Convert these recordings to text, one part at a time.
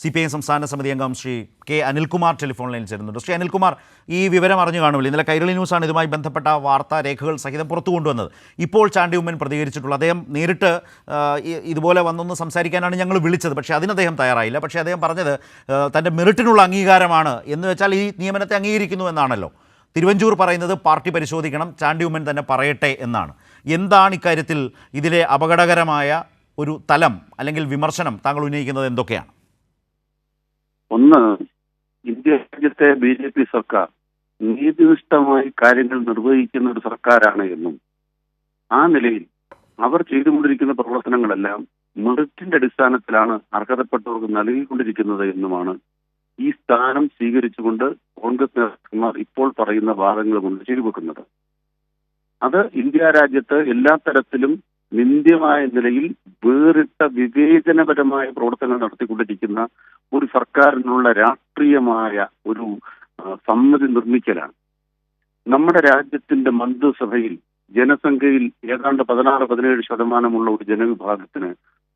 C P I സംസ്ഥാന സമിതി അംഗം ശ്രീ കെ അനിൽകുമാർ ടെലിഫോൺ ലൈനിൽ ചേരുന്നുണ്ട്. ശ്രീ അനിൽകുമാർ ഈ വിവരം അറിഞ്ഞു കാണുമല്ലോ. ഇന്നലെ കൈരളി ന്യൂസാണ് ഇതുമായി ബന്ധപ്പെട്ട വാർത്താ രേഖകൾ സഹിതം പുറത്തു കൊണ്ടുവന്നത്. ഇപ്പോൾ ചാണ്ടി ഉമ്മൻ പ്രതികരിച്ചിട്ടുള്ളൂ അദ്ദേഹം നേരിട്ട് ഇതുപോലെ വന്നൊന്ന് സംസാരിക്കാനാണ് ഞങ്ങൾ വിളിച്ചത്. പക്ഷേ അതിന് അദ്ദേഹം തയ്യാറായില്ല. പക്ഷേ അദ്ദേഹം പറഞ്ഞത് തന്റെ മെറിറ്റിനുള്ള അംഗീകാരമാണ് എന്ന് വെച്ചാൽ ഈ നിയമനത്തെ അംഗീകരിക്കുന്നു എന്നാണല്ലോ. തിരുവഞ്ചൂർ പറയുന്നത് പാർട്ടി പരിശോധിക്കണം ചാണ്ടി ഉമ്മൻ തന്നെ പറയട്ടെ എന്നാണ്. എന്താണ് ഇക്കാര്യത്തിൽ ഇതിലെ അപകടകരമായ ഒരു തലം അല്ലെങ്കിൽ വിമർശനം താങ്കൾ ഉന്നയിക്കുന്നത് എന്തൊക്കെയാണ്? ഒന്ന് ഇന്ത്യ രാജ്യത്തെ ബി ജെ പി സർക്കാർ നീതിനിഷ്ഠമായി കാര്യങ്ങൾ നിർവഹിക്കുന്ന ഒരു സർക്കാരാണ് എന്നും ആ നിലയിൽ അവർ ചെയ്തുകൊണ്ടിരിക്കുന്ന പ്രവർത്തനങ്ങളെല്ലാം മെറിറ്റിന്റെ അടിസ്ഥാനത്തിലാണ് അർഹതപ്പെട്ടവർക്ക് നൽകിക്കൊണ്ടിരിക്കുന്നത് എന്നുമാണ് ഈ സ്ഥാനം സ്വീകരിച്ചുകൊണ്ട് കോൺഗ്രസ് നേതാക്കന്മാർ ഇപ്പോൾ പറയുന്ന വാദങ്ങൾ കൊണ്ട് ചെയ്തു വെക്കുന്നത്. അത് ഇന്ത്യ രാജ്യത്ത് എല്ലാ തരത്തിലും നിന്ദ്യമായ നിലയിൽ വേറിട്ട വിവേചനപരമായ പ്രവർത്തനങ്ങൾ നടത്തിക്കൊണ്ടിരിക്കുന്ന ഒരു സർക്കാരിനുള്ള രാഷ്ട്രീയമായ ഒരു സമ്മതി നിർമ്മിക്കലാണ്. നമ്മുടെ രാജ്യത്തിന്റെ മന്ത്രിസഭയിൽ ജനസംഖ്യയിൽ ഏതാണ്ട് പതിനാറ് പതിനേഴ് ശതമാനമുള്ള ഒരു ജനവിഭാഗത്തിന്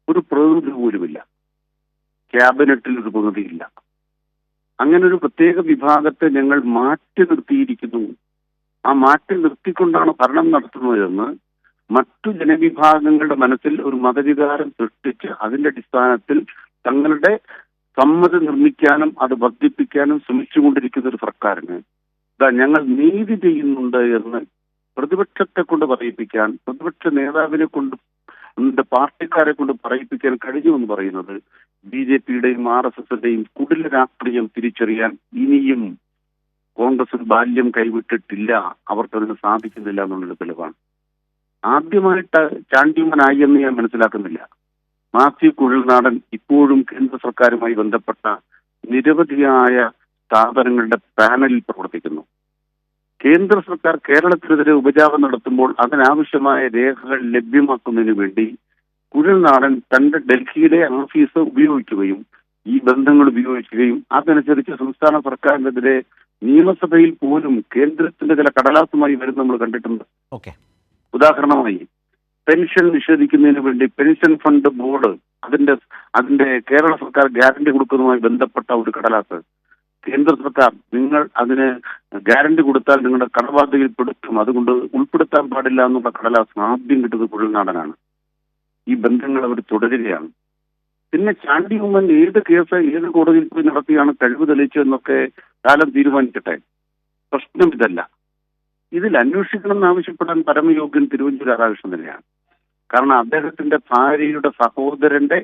ഒരു പ്രതിനിധി പോലുമില്ല. ക്യാബിനറ്റിൽ ഒരു പ്രതിനിധിയില്ല. അങ്ങനെ ഒരു പ്രത്യേക വിഭാഗത്തെ ഞങ്ങൾ മാറ്റി നിർത്തിയിരിക്കുന്നു. ആ മാറ്റി നിർത്തിക്കൊണ്ടാണ് ഭരണം നടത്തുന്നതെന്ന് മറ്റു ജനവിഭാഗങ്ങളുടെ മനസ്സിൽ ഒരു മതവികാരം സൃഷ്ടിച്ച് അതിന്റെ അടിസ്ഥാനത്തിൽ തങ്ങളുടെ സമ്മതി നിർമ്മിക്കാനും അത് വർദ്ധിപ്പിക്കാനും ശ്രമിച്ചുകൊണ്ടിരിക്കുന്ന ഒരു സർക്കാരിന് ഇതാ ഞങ്ങൾ നീതി ചെയ്യുന്നുണ്ട് എന്ന് പ്രതിപക്ഷത്തെ കൊണ്ട് പറയിപ്പിക്കാൻ പ്രതിപക്ഷ നേതാവിനെ കൊണ്ട് പാർട്ടിക്കാരെ കൊണ്ട് പറയിപ്പിക്കാൻ കഴിഞ്ഞു എന്ന് പറയുന്നത് ബി ജെ പിയുടെയും ആർ എസ് എസിന്റെയും കുടില രാഷ്ട്രീയം തിരിച്ചറിയാൻ ഇനിയും കോൺഗ്രസ് ബാല്യം കൈവിട്ടിട്ടില്ല. അവർക്കതിന് സാധിക്കുന്നില്ല എന്നുള്ളൊരു തെളിവാണ്. ആദ്യമായിട്ട് ചാണ്ടിയുമ്മനായി എന്ന് ഞാൻ മനസ്സിലാക്കുന്നില്ല. മാത്യു കുഴൽനാടൻ ഇപ്പോഴും കേന്ദ്ര സർക്കാരുമായി ബന്ധപ്പെട്ട നിരവധിയായ സ്ഥാപനങ്ങളുടെ പാനലിൽ പ്രവർത്തിക്കുന്നു. കേന്ദ്ര സർക്കാർ കേരളത്തിനെതിരെ ഉപജാപം നടത്തുമ്പോൾ അതിനാവശ്യമായ രേഖകൾ ലഭ്യമാക്കുന്നതിന് വേണ്ടി കുഴൽനാടൻ തന്റെ ഡൽഹിയിലെ ഓഫീസ് ഉപയോഗിക്കുകയും ഈ ബന്ധങ്ങൾ ഉപയോഗിക്കുകയും അതനുസരിച്ച് സംസ്ഥാന സർക്കാരിനെതിരെ നിയമസഭയിൽ പോലും കേന്ദ്രത്തിന്റെ ചില കടലാസുമായി വരുന്ന നമ്മൾ കണ്ടിട്ടുണ്ട്. ഓക്കെ. ഉദാഹരണമായി പെൻഷൻ നിഷേധിക്കുന്നതിന് വേണ്ടി പെൻഷൻ ഫണ്ട് ബോർഡ് അതിന്റെ അതിന്റെ കേരള സർക്കാർ ഗ്യാരണ്ടി കൊടുക്കുന്നതുമായി ബന്ധപ്പെട്ട ഒരു കടലാസ്. കേന്ദ്ര സർക്കാർ നിങ്ങൾ അതിന് ഗ്യാരണ്ടി കൊടുത്താൽ നിങ്ങളുടെ കടബാധ്യതയിൽ പെടുത്തും. അതുകൊണ്ട് ഉൾപ്പെടുത്താൻ പാടില്ല എന്നുള്ള കടലാസ് ആദ്യം കിട്ടുന്നത് കുഴൽനാടനാണ്. ഈ ബന്ധങ്ങൾ അവർ തുടരുകയാണ്. പിന്നെ ചാണ്ടി ഉമ്മൻ ഏത് കേസ് ഏത് കോടതിയിൽ പോയി നടത്തിയാണ് കഴിവ് തെളിയിച്ചതെന്നൊക്കെ കാലം തീരുമാനിക്കട്ടെ? പ്രശ്നം ഇതല്ല. ഇതിൽ അന്വേഷിക്കണം എന്നാവശ്യപ്പെടാൻ പരമയോഗ്യൻ തിരുവഞ്ചൂർ രാധാകൃഷ്ണൻ തന്നെയാണ്. കാരണം അദ്ദേഹത്തിന്റെ ഭാര്യയുടെ സഹോദരന്റെ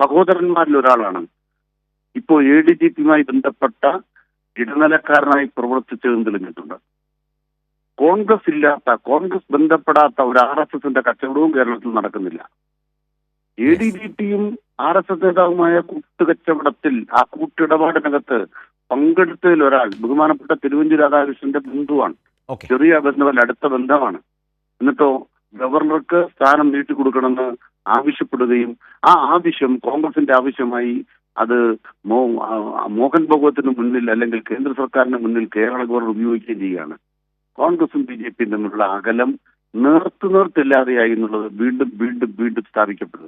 സഹോദരന്മാരിൽ ഒരാളാണ്. ഇപ്പോൾ എ ഡി ജി പിയുമായി ബന്ധപ്പെട്ട ഇടനിലക്കാരനായി പ്രവർത്തിച്ചതെന്ന് തെളിഞ്ഞിട്ടുണ്ട്. കോൺഗ്രസ് ഇല്ലാത്ത കോൺഗ്രസ് ബന്ധപ്പെടാത്ത ഒരു ആർ എസ് എസിന്റെ കച്ചവടവും കേരളത്തിൽ നടക്കുന്നില്ല. എ ഡി ജി പിയും ആർ എസ് എസ് നേതാവുമായ കൂട്ടുകച്ചവടത്തിൽ ആ കൂട്ടിടപാടിനകത്ത് പങ്കെടുത്തതിൽ ഒരാൾ ബഹുമാനപ്പെട്ട തിരുവഞ്ചൂർ രാധാകൃഷ്ണന്റെ ബന്ധുവാണ്. ചെറിയ ബന്ധമല്ല അടുത്ത ബന്ധമാണ്. എന്നിട്ടോ ഗവർണർക്ക് സ്ഥാനം നീട്ടി കൊടുക്കണമെന്ന് ആവശ്യപ്പെടുകയും ആ ആവശ്യം കോൺഗ്രസിന്റെ ആവശ്യമായി അത് മോഹൻ ഭഗവത്തിന് മുന്നിൽ അല്ലെങ്കിൽ കേന്ദ്ര സർക്കാരിന് മുന്നിൽ കേരള ഗവർണർ ഉപയോഗിക്കുകയും ചെയ്യുകയാണ്. കോൺഗ്രസും ബി ജെ പിയും തമ്മിലുള്ള അകലം നേർത്തു നേർത്തില്ലാതെയായി എന്നുള്ളത് വീണ്ടും വീണ്ടും വീണ്ടും സ്ഥാപിക്കപ്പെടുക.